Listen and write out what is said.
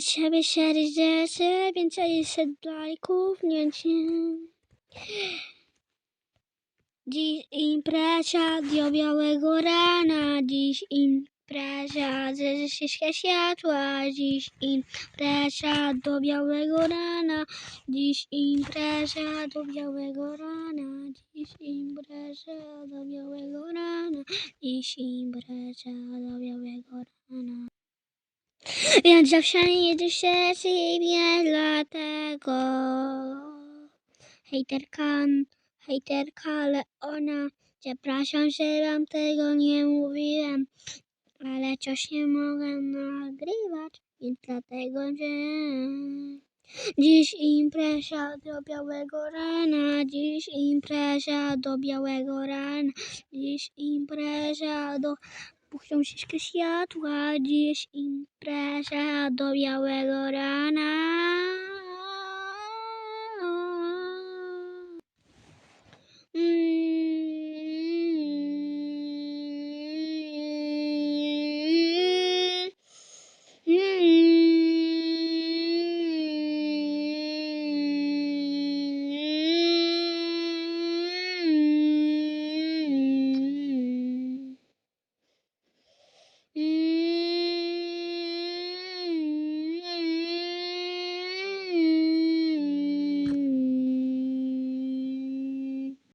Siebie siedzi rzeczy, więcej siedlajków, nie cię. Dziś impreza do białego rana, dziś impreza ze wszystkie światła, dziś impreza do białego rana, dziś impreza do białego rana, dziś impreza do białego dziś impreza do białego rana. Więc zawsze jedzie się ciebie dlatego. Hejterka, hejterka Leona, przepraszam, że wam tego nie mówiłem, ale coś nie mogę nagrywać, więc dlatego, że dziś impreza do białego rana, dziś impreza do białego rana, dziś impreza do Puszczą wszystkie światła, dziś impreza do białego rana. Mm.